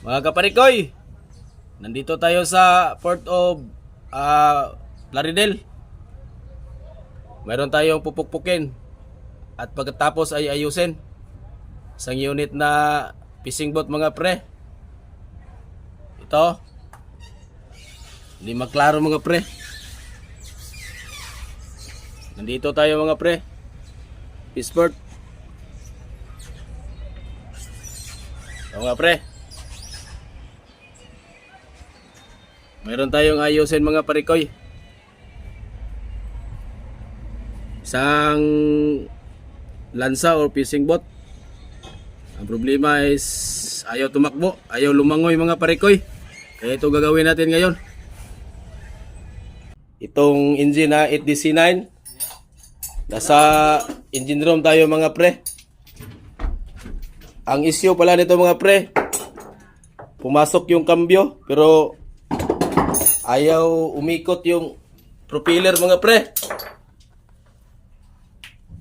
Mga kaparikoy, nandito tayo sa Port of ah, Laridel. Meron tayong pupukpukin at pagkatapos ay ayusin. Isang unit na fishing boat mga pre. Ito. Hindi maklaro mga pre. Nandito tayo mga pre. Fishport. Ito mga pre. Meron tayong ayusin mga parikoy. Isang lansa or fishing boat. Ang problema is ayaw tumakbo, ayaw lumangoy mga parikoy. Kaya ito gagawin natin ngayon. Itong engine na 8DC9. Nasa engine room tayo mga pre. Ang issue pala nito mga pre, pumasok yung kambyo pero ayaw umikot yung propeller mga pre.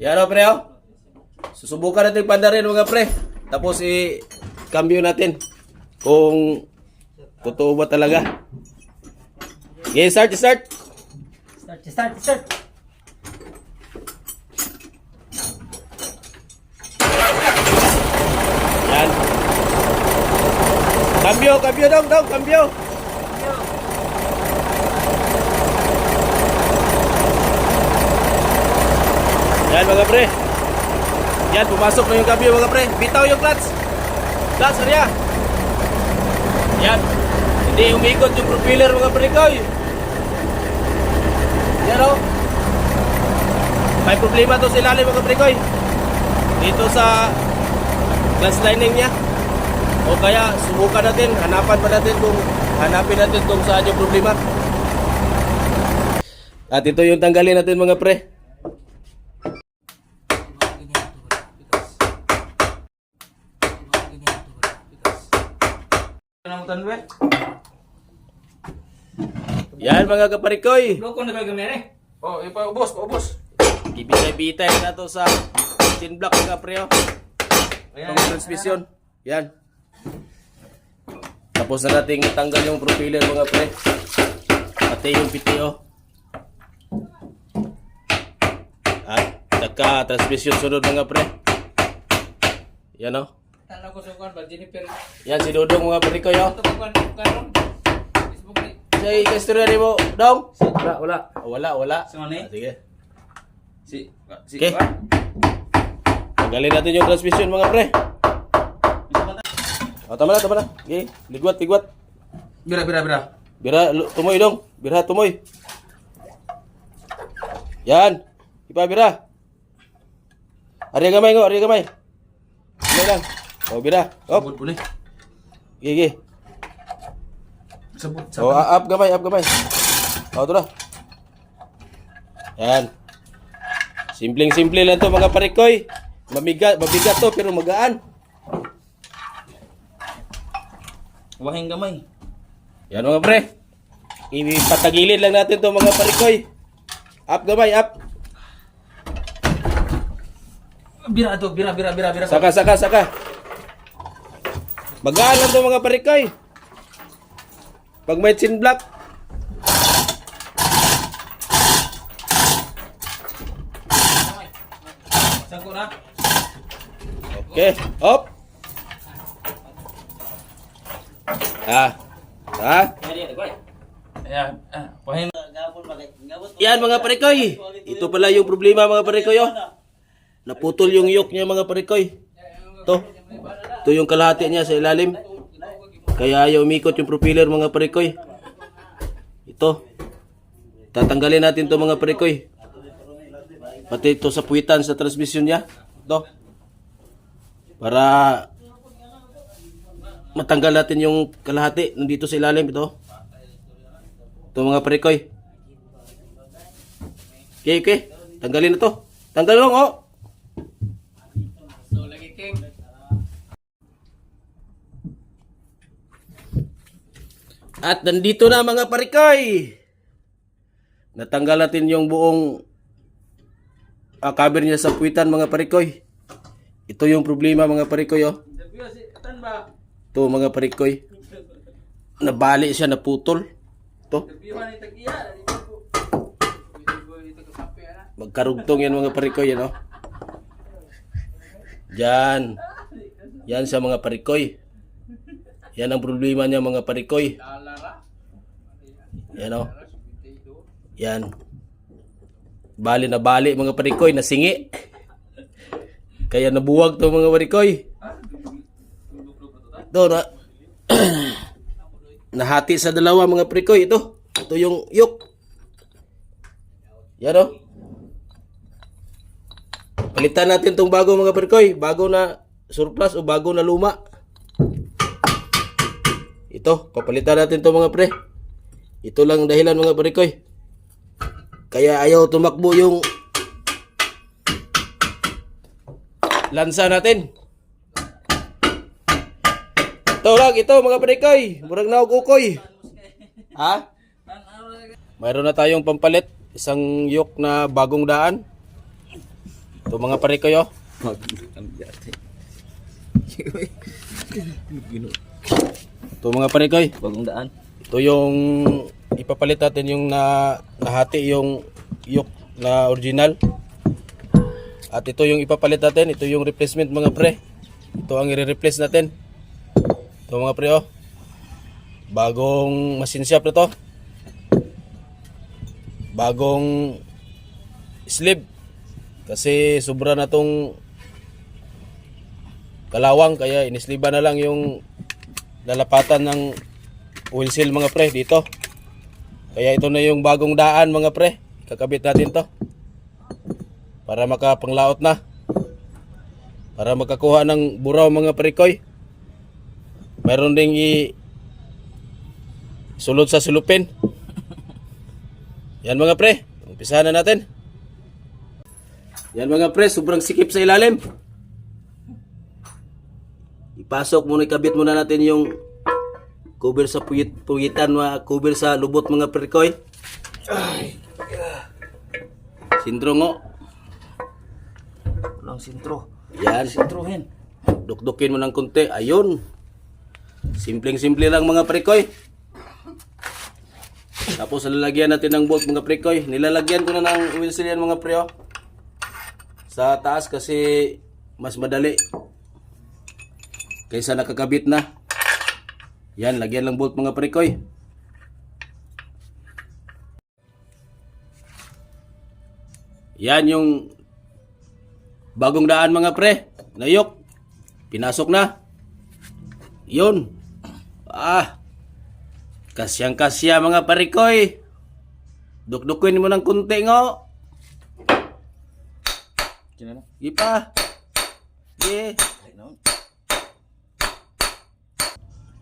Yan o pre o. Susubukan natin pandarin mga pre. Tapos i-cambio natin kung totoo ba talaga. Okay, start, start. Start, start, start. Yan. Cambio, cambio dong, dong, cambio. Yan mga pre. Yan, pumasok na yung cambio mga pre. Bitaw yung clutch. Clutch, Arya. Yan. Hindi umikot yung propeller mga pre ko. Yan o. May problema to sa ilalim mga pre ko. Dito sa glass lining niya. O kaya subukan natin, hanapan pa natin kung hanapin natin kung saan yung problema. At ito yung tanggalin natin mga pre. Namutan ba? Yan mga kaparikoy. Loko na kayo gamere. Oh, ipaubos, paubos. Ibitay-bitay na to sa tin block mga pre. oh. Ayan. Pang transmission. Yan. Tapos na nating tanggal yung propeller mga pre. Pati yung PTO. At nagka transmission sunod mga pre. Yan o. Tanaw ko sa kuan ba Jennifer. Yan si Dodong mga ko yo. Ito ko kuan karon. Facebook ni. Say kasturya ni mo, Dong. Wala, wala. Oh, wala, wala. Ah, sige. Si si Okay. Tanggalin natin yung transmission mga pre. O, tama na, tama na. Okay, ligwat, ligwat. Bira, bira, bira. Bira, tumoy dong. Bira, tumoy. Yan. Ipa, bira. Ari gamay ngo, ari gamay. Gamay lang. O, bira. Op. Sabot boleh. Gigi, gigi. Sabot, O, up gamay, up gamay. O, ito na. Yan. Simpleng-simple lang to mga parikoy. Mamigat, mabigat to pero magaan. Wahing gamay. Yan mga pre. Ipatagilid lang natin to mga parikoy. Up gamay, up. Bira to, bira, bira, bira, bira. Saka, saka, saka. Magaan lang to mga parikoy. Pag may chin block. Okay, up. Ah. Ah, Yan mga parikoy. Ito pala yung problema mga parikoy. Oh. Naputol yung yok niya mga parikoy. Ito. Ito yung kalahati niya sa ilalim. Kaya ayaw umikot yung propeller mga parikoy. Ito. Tatanggalin natin to mga parikoy. Pati ito sa puwitan sa transmission niya. Ito. Para matanggal natin yung kalahati nandito sa ilalim ito. Ito mga parikoy. Okay, okay. Tanggalin na to. Tanggal lang, oh. At nandito na mga parikoy. Natanggal natin yung buong ah, cover niya sa puwitan mga parikoy. Ito yung problema mga parikoy, oh. Interview si Atan ba? To mga parikoy. Nabali siya, naputol. To. Magkarugtong yan mga parikoy? Yan. Yan sa mga parikoy. Yan ang problema niya mga parikoy. Yan o. Yan. Bali na bali mga parikoy, nasingi. Kaya nabuwag to mga parikoy. Ito na. Nahati sa dalawa mga parikoy. Ito. Ito yung yuk. Yan o. Palitan natin tong bago mga parikoy. Bago na surplus o bago na luma. Ito, papalitan natin to mga pre. Ito lang ang dahilan mga parikoy. Kaya ayaw tumakbo yung lansa natin. Ito lang, ito mga parikoy. Murag naog ukoy. Ha? Mayroon na tayong pampalit. Isang yok na bagong daan. Ito mga parikoy oh. Ito mga parikoy. Bagong daan. Ito yung ipapalit natin yung na nahati yung yok na original. At ito yung ipapalit natin, ito yung replacement mga pre. Ito ang i-replace natin. Ito mga pre oh. Bagong machine shop na to. Bagong sleeve. Kasi sobra na tong kalawang kaya inisliba na lang yung lalapatan ng oil seal mga pre dito. Kaya ito na yung bagong daan mga pre. Kakabit natin to. Para makapanglaot na. Para makakuha ng buraw mga prekoy. Mayroon ding i sulod sa sulupin. Yan mga pre. Umpisahan na natin. Yan mga pre, sobrang sikip sa ilalim. Ipasok muna, ikabit muna natin yung cover sa puyit, puyitan, mga cover sa lubot mga perkoy. Ay. Sintro ngo. Walang sintro. Yan. Sintrohin. Dukdukin mo ng konti. Ayun. Simpleng-simple lang mga perkoy. Tapos lalagyan natin ng bolt mga prekoy. Nilalagyan ko na ng wheel seal yan mga preo. Sa taas kasi mas madali. Kaysa nakakabit na. Yan, lagyan lang bolt mga prekoy. Yan yung bagong daan mga pre. Nayok. Pinasok na. Yun. Ah. Kasyang kasya mga parikoy. Dukdukin mo ng kunti ngo. Kina na? Di pa. Di.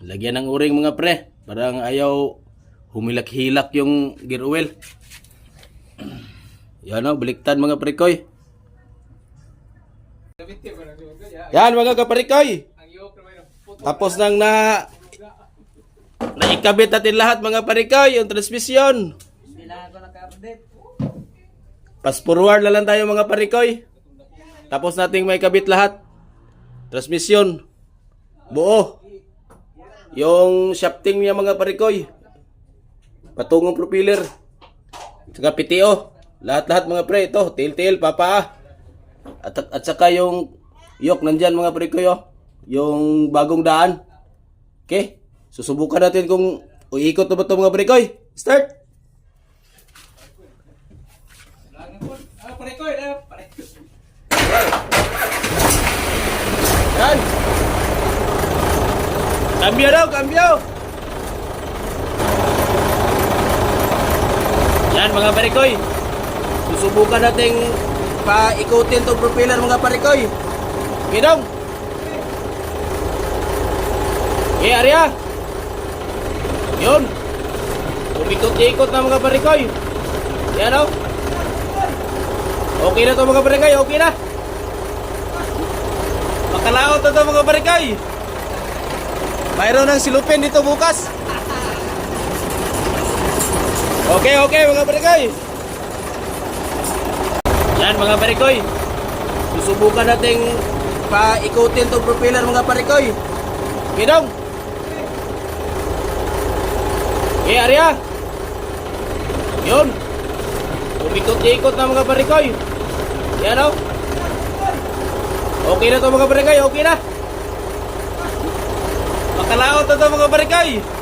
Lagyan ng uring mga pre. Parang ayaw humilak-hilak yung gear oil. Yan o, baliktad mga parikoy. Yan mga kaparikoy. Tapos nang na naikabit natin lahat mga parikoy, yung transmission. Pass forward na lang tayo mga parikoy. Tapos nating may kabit lahat. Transmission. Buo. Yung shafting niya mga parikoy. Patungong propeller. Saka PTO. Lahat-lahat mga pre. Ito, tail-tail, papa. At, at saka yung yok nandyan mga parikoy. Oh. Yung bagong daan. Okay? Susubukan natin kung uikot na ba ito mga parikoy. Start! Yan! Cambio daw, cambio! Yan mga parikoy. Susubukan nating paikutin tong propeller mga parikoy. Gidong! Okay, Arya! Yun! Umikot-ikot na mga parikoy. Yan o. Okay na to mga parikoy, okay na. Makalaot na to mga parikoy. Mayroon ng silupin dito bukas. Okay, okay mga parikoy. Yan mga parikoy. Susubukan nating paikutin tong propeller mga parikoy. Okay dong. Okay, Arya. Yun. Umikot-ikot na mga parikoy. Yan o. Okay na to mga parikoy, okay na. Makalaot na to mga parikoy.